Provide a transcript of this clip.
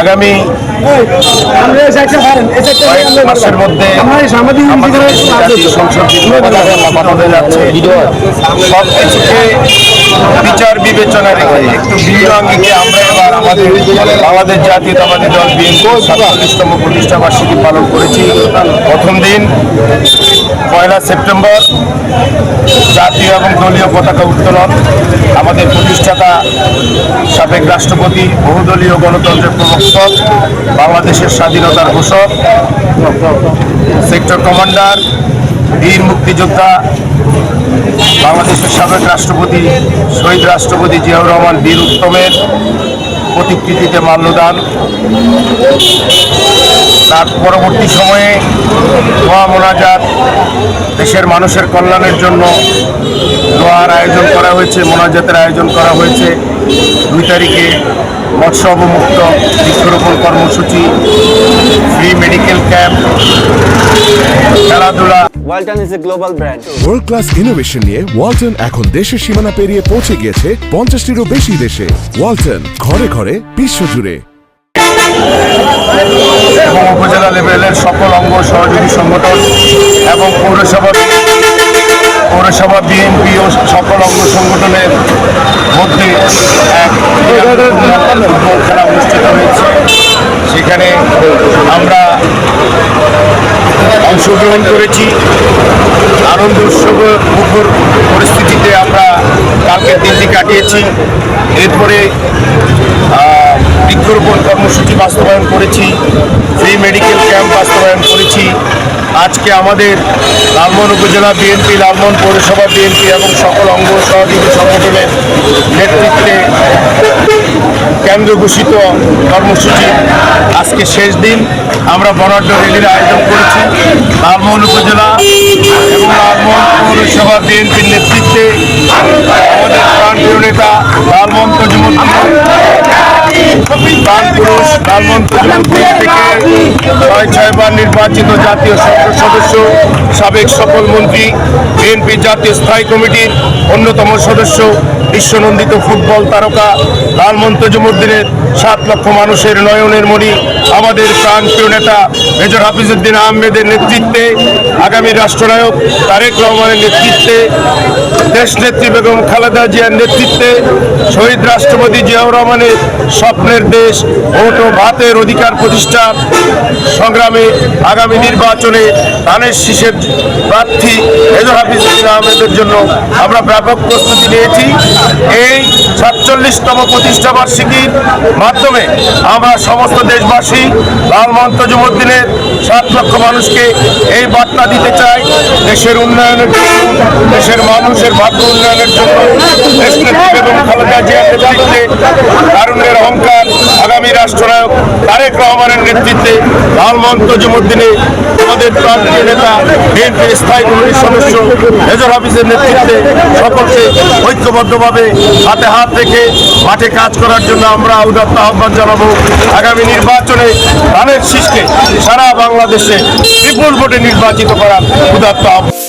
আগামী মাসের মধ্যে বিচার বিবেচনা রেখে একটু ভিন্ন আঙ্গিকে আমরা এবার আমাদের বাংলাদেশ জাতীয়তাবাদী দল বিএনপি সাতচল্লিশতম প্রতিষ্ঠা বার্ষিকী পালন করেছি। প্রথম দিন পয়লা সেপ্টেম্বর জাতীয় এবং দলীয় পতাকা উত্তোলন, আমাদের প্রতিষ্ঠাতা সাবেক রাষ্ট্রপতি, বহুদলীয় গণতন্ত্রের প্রবর্তক বাংলাদেশের স্বাধীনতার ঘোষক, সেক্টর কমান্ডার, বীর মুক্তিযোদ্ধা, বাংলাদেশের সাবেক রাষ্ট্রপতি, শহীদ রাষ্ট্রপতি জিয়াউর রহমান বীর উত্তমের প্রতিকৃতিতে মাল্যদান। তার পরবর্তী সময়ে দোয়া মোনাজাত দেশের মানুষের কল্যাণের জন্য দোয়ার আয়োজন করা হয়েছে মোনাজাতের আয়োজন করা হয়েছে। দুই তারিখে মৎস্য অবমুক্ত বৃক্ষরোপণ কর্মসূচি ফ্রি মেডিকেল ক্যাম্প খেলাধুলা। Walton is a global brand. World class innovation নিয়ে ওয়ালটন এখন দেশের সীমানা পেরিয়ে পৌঁছে গিয়েছে পঞ্চাশটিরও বেশি দেশে। ওয়ালটন ঘরে ঘরে বিশ্বজুড়ে। এবং উপজেলা লেভেলের সকল অঙ্গ সহযোগী সংগঠন এবং পৌরসভা পৌরসভা বিএনপি ও সকল অঙ্গ সংগঠনের মধ্যে এক খেলা অনুষ্ঠিত হয়েছে। সেখানে আমরা অংশগ্রহণ করেছি। আনন্দ উৎসব মুখর পরিস্থিতিতে আমরা কালকের দিনটি কাটিয়েছি। এরপরে বৃক্ষরোপণ কর্মসূচি বাস্তবায়ন করেছি ফ্রি মেডিকেল ক্যাম্প বাস্তবায়ন করেছি। আজকে আমাদের লালমোহন উপজেলা বিএনপি, লালমোহন পৌরসভা বিএনপি এবং সকল অঙ্গ সহযোগী সংগঠনের নেতৃত্বে কেন্দ্র ঘোষিত কর্মসূচি আজকে শেষ দিন। আমরা বরাদ্দ র্যালির আয়োজন করেছি। লালমোহন উপজেলা এবং লালমোহন পৌরসভা বিএনপির নেতৃত্বে আমাদের প্রাণপ্রিয় নেতা লালমোহন তজুমুদ্দিন। ছয় ছয়বার নির্বাচিত জাতীয় সংসদ সদস্য, সাবেক সকল মন্ত্রী, বিএনপি জাতীয় স্থায়ী কমিটির অন্যতম সদস্য, বিশ্বনন্দিত ফুটবল তারকা লালমোহন তজুমুদ্দিনের সাত লক্ষ মানুষের নয়নের মণি, আমাদের প্রাণপ্রিয় নেতা মেজর হাফিজুদ্দিন আহমেদের নেতৃত্বে আগামী রাষ্ট্রনায়ক তারেক রহমানের নেতৃত্বে দেশ নেত্রী বেগম খালেদা জিয়ার নেতৃত্বে, শহীদ রাষ্ট্রপতি জিয়াউর রহমানের স্বপ্নের দেশ, ভোট ও ভাতের অধিকার প্রতিষ্ঠার সংগ্রামে আগামী নির্বাচনে ধানের শীষের প্রার্থী মেজর হাফিজুদ্দিন আহমেদের জন্য আমরা ব্যাপক প্রস্তুতি নিয়েছি। এই সাতচল্লিশতম প্রতিষ্ঠা বার্ষিকীর মাধ্যমে আমরা সমস্ত দেশবাসী লাল মন্তজুমুদ্দিনের সাত লক্ষ মানুষকে এই বার্তা দিতে চাই। দেশের উন্নয়নের জন্য, দেশের মানুষের ভাগ্য উন্নয়নের জন্য। দেশ নেত্রী বেগম খালেদা নেতৃত্বে কারণের অহংকার আগামী রাষ্ট্রনায়ক তারেক রহমানের নেতৃত্বে লাল মন্তজুমুদ্দিনে আমাদের প্রান্তীয় নেতা বিএনপির স্থায়ী কমিটির সদস্য মেজর হাফিজের নেতৃত্বে সকলকে ঐক্যবদ্ধভাবে হাতে হাত রেখে মাঠে কাজ করার জন্য আমরা উদাত্ত আহ্বান জানাব। আগামী নির্বাচনে ধানের শীষকে সারা বাংলাদেশে বিপুল ভোটে নির্বাচিত করার উদাত্ত আহ্বান।